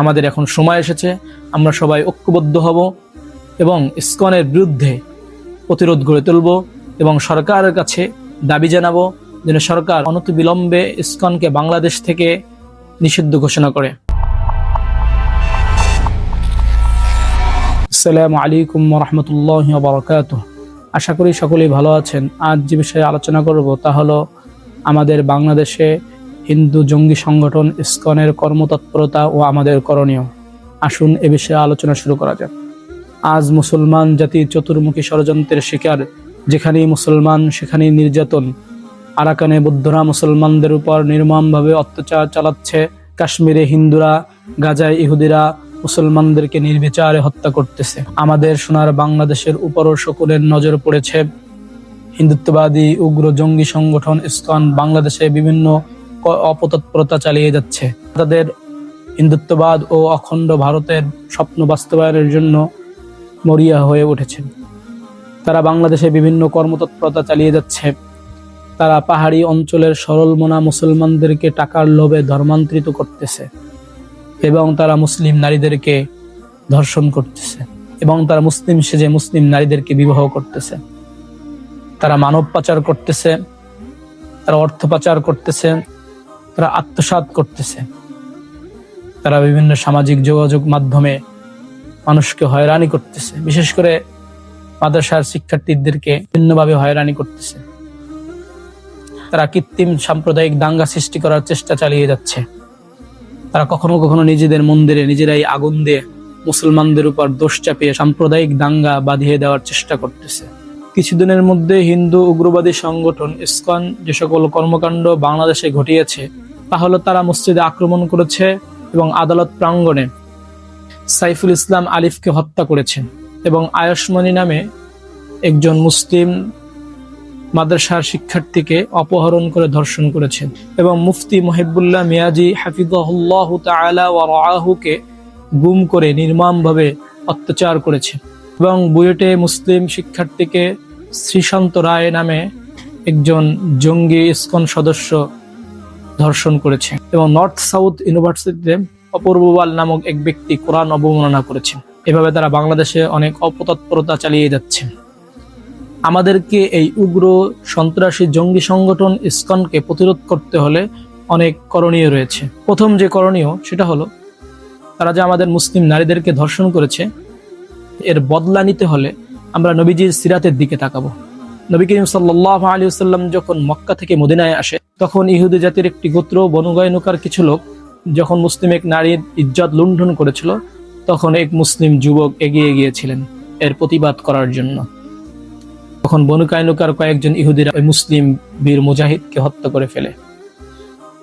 আমাদের এখন সময় এসেছে, আমরা সবাই ঐক্যবদ্ধ হব এবং ইসকনের বিরুদ্ধে প্রতিরোধ গড়ে তুলব এবং সরকারের কাছে দাবি জানাব যেন সরকার অনতিবিলম্বে ইসকনকে বাংলাদেশ থেকে নিষিদ্ধ ঘোষণা করে। আসসালামু আলাইকুম রহমতুল্লাহ বরকাত আশা করি সকলেই ভালো আছেন। আজ যে বিষয়ে আলোচনা করব তা হলো আমাদের বাংলাদেশে হিন্দু জঙ্গি সংগঠন ইসকনের কর্মতৎপরতা ও আমাদের করণীয়। আসুন এ বিষয়ে আলোচনা শুরু করা যাক। আজ মুসলমান জাতি চতুর্মুখী ষড়যন্ত্রের শিকার। যেখানেই মুসলমান, সেখানেই নির্যাতন। আরাকানে বৌদ্ধরা মুসলমানদের উপর নির্মমভাবে অত্যাচার চালাচ্ছে। কাশ্মীরে হিন্দুরা, গাজায় ইহুদিরা মুসলমানদেরকে নির্বিচারে হত্যা করতেছে। আমাদের সোনার বাংলাদেশের উপরও সকলের নজর পড়েছে। হিন্দুত্ববাদী উগ্র জঙ্গি সংগঠন ইসকন বাংলাদেশে বিভিন্ন অপতৎপরতা চালিয়ে যাচ্ছে। তাদের হিন্দুত্ববাদ ও অখণ্ড ভারতের স্বপ্ন বাস্তবায়নের জন্য মরিয়া হয়ে উঠেছে তারা বাংলাদেশে বিভিন্ন কর্মতৎপরতা চালিয়ে যাচ্ছে। তারা পাহাড়ি অঞ্চলের সরল মনা মুসলমানদেরকে টাকার লোভে ধর্মান্তরিত করতেছে এবং তারা মুসলিম নারীদেরকে ধর্ষণ করতেছে এবং তারা মুসলিম সেজে মুসলিম নারীদেরকে বিবাহ করতেছে। তারা মানব পাচার করতেছে, তারা অর্থ পাচার করতেছে তারা আত্মসাৎ করতেছে। তারা বিভিন্ন সামাজিক যোগাযোগ মাধ্যমে মানুষকে হয়রানি করতেছে। বিশেষ করে মাদ্রাসার শিক্ষার্থীদেরকে ভিন্নভাবে হয়রানি করতেছে। তারা কৃত্রিম সাম্প্রদায়িক দাঙ্গা সৃষ্টি করার চেষ্টা চালিয়ে যাচ্ছে। তারা কখনো কখনো নিজেদের মন্দিরে নিজেরাই আগুন দিয়ে মুসলমানদের উপর দোষ চাপিয়ে সাম্প্রদায়িক দাঙ্গা বাঁধিয়ে দেওয়ার চেষ্টা করতেছে। কিছুদিনের মধ্যে হিন্দু উগ্রবাদী সংগঠন ইসকন যে সকল কর্মকাণ্ড বাংলাদেশে ঘটিয়েছে তা হলো তারা মসজিদে আক্রমণ করেছে এবং আদালত প্রাঙ্গণে সাইফুল ইসলাম আলিফকে হত্যা করেছে এবং আয়ুষ্মণি নামে একজন মুসলিম মাদ্রাসার শিক্ষার্থীকে অপহরণ করে ধর্ষণ করেছেন এবং মুফতি মহিবুল্লাহ মিয়াজি হাফিজাহুল্লাহ রাআহুকে গুম করে নির্মমভাবে অত্যাচার করেছে এবং বুয়েটে মুসলিম শিক্ষার্থীকে শ্রীশান্ত রায় নামে একজন জঙ্গি ইস্কন সদস্য ধর্ষণ করেছে এবং নর্থ সাউথ ইউনিভার্সিটিতে অপূর্ববাল নামক এক ব্যক্তি কোরআন অবমাননা করেছেন এভাবে তারা বাংলাদেশে অনেক অপতৎপরতা চালিয়ে যাচ্ছে। আমাদেরকে এই উগ্র সন্ত্রাসী জঙ্গি সংগঠন ইসকনকে প্রতিরোধ করতে হলে অনেক করণীয় রয়েছে। প্রথম যে করণীয় সেটা হলো, তারা যে আমাদের মুসলিম নারীদেরকে ধর্ষণ করেছে, এর বদলা নিতে হলে আমরা নবীজির সিরাতের দিকে তাকাবো। নবী করিম সাল্লাহ আলী সাল্লাম যখন মক্কা থেকে মদিনায় আসে, তখন ইহুদি জাতির একটি গোত্র বনুগায়নুকার কিছু লোক যখন মুসলিম এক নারীর ইজ্জত লুণ্ঠন করেছিল, তখন এক মুসলিম যুবক এগিয়ে গিয়েছিলেন এর প্রতিবাদ করার জন্য। তখন বনুকায়নুকার কয়েকজন ইহুদিরা ওই মুসলিম বীর মুজাহিদকে হত্যা করে ফেলে।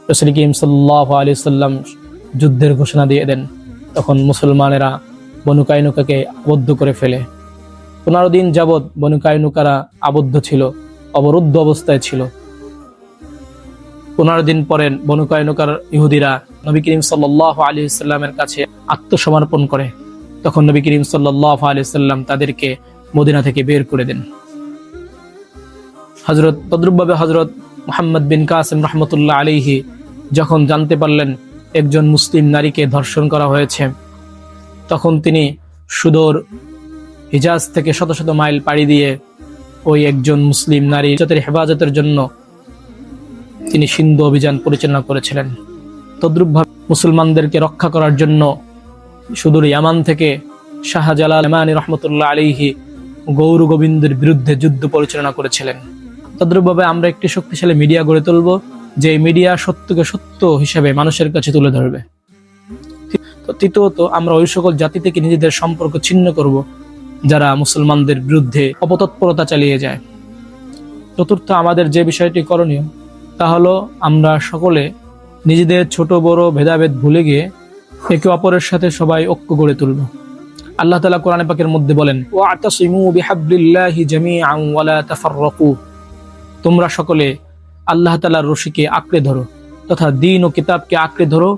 রসুল করিম সাল্লাহ আলী সাল্লাম যুদ্ধের ঘোষণা দিয়ে দেন। তখন মুসলমানেরা বনুকায়নুকাকে আবদ্ধ করে ফেলে। পনেরো দিন যাবৎ বনুকায়নুকারা আবদ্ধ ছিল, অবরুদ্ধ অবস্থায় ছিল। পনেরো দিন পরে বনুকায়নুকার ইহুদিরা নবী করিম সাল্লাহ আলী সাল্লামের কাছে আত্মসমর্পণ করে। তখন নবী করিম সাল্লাহ আলী সাল্লাম তাদেরকে মদিনা থেকে বের করে দেন। হজরত তদ্রুপভাবে হজরত মোহাম্মদ বিন কাসিম রহমতুল্লাহ আলিহি যখন জানতে পারলেন একজন মুসলিম নারীকে ধর্ষণ করা হয়েছে, তখন তিনি সুদূর হিজাজ থেকে শত শত মাইল পাড়ি দিয়ে ওই একজন মুসলিম নারী ইজ্জতের হেফাজতের জন্য তিনি সিন্ধু অভিযান পরিচালনা করেছিলেন। তদ্রুপভাবে মুসলমানদেরকে রক্ষা করার জন্য সুদূর ইয়ামান থেকে শাহজালাল ইমানি রহমতুল্লাহ আলিহি গৌর গোবিন্দের বিরুদ্ধে যুদ্ধ পরিচালনা করেছিলেন। তদ্রুপভাবে আমরা একটি শক্তিশালী মিডিয়া গড়ে তুলব, যে মিডিয়া সত্যকে সত্য হিসেবে মানুষের কাছে তুলে ধরবে। তো তৃতীয়ত, আমরা ওই সকল জাতি থেকে নিজেদের সম্পর্ক ছিন্ন করব। যারা মুসলমানদের বিরুদ্ধে অপতৎপরতা চালিয়ে যায়। চতুর্থ, আমাদের যে বিষয়টি করণীয়, তা হলো আমরা সকলে নিজেদের ছোট, বড় ভেদাভেদ ভুলে গিয়ে একে অপরের সাথে সবাই ঐক্য গড়ে তুলব। আল্লাহ তালা কোরআনে পাকের মধ্যে বলেন তোমরা সকলে আল্লাহ তালার রশিকে আঁকড়ে ধরো, তথা দিন ও কিতাবকে আঁকড়ে ধরো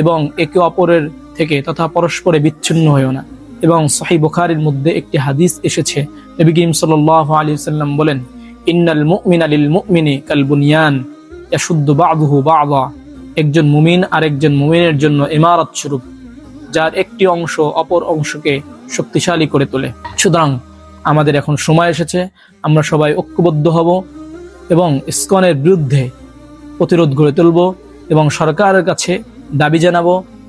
এবং একে অপরের থেকে তথা পরস্পরে বিচ্ছিন্ন হয়েও না। এবং সহি বুখারির মধ্যে একটি হাদিস এসেছে। নবী করিম সাল্লাল্লাহু আলাইহি সাল্লাম বলেন, ইন্নাল মুমিনা লিল মুমিনি কাল বুনিয়ান, ইয়াশুদ্দু বা'দুহু বা'দা। একজন মুমিন আর একজন মুমিনের জন্য ইমারত স্বরূপ, যার একটি অংশ অপর অংশকে শক্তিশালী করে তোলে। সুতরাং আমাদের এখন সময় এসেছে, আমরা সবাই ঐক্যবদ্ধ হব এবং ইসকনের বিরুদ্ধে প্রতিরোধ গড়ে তুলব এবং সরকারের কাছে দাবি জানাব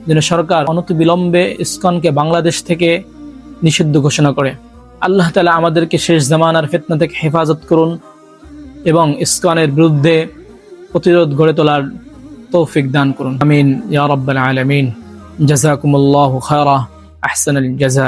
যেন সরকার অনতিবিলম্বে ইস্কনকে বাংলাদেশ থেকে নিষিদ্ধ ঘোষণা করে। আল্লাহ তালা আমাদেরকে শেষ জামানার ফেতনা থেকে হেফাজত করুন এবং ইস্কনের বিরুদ্ধে প্রতিরোধ গড়ে তোলার তৌফিক দান করুন। আমিন, ইয়া আলমিন। জাযাকুমুল্লাহু খায়রা আহসান জাযা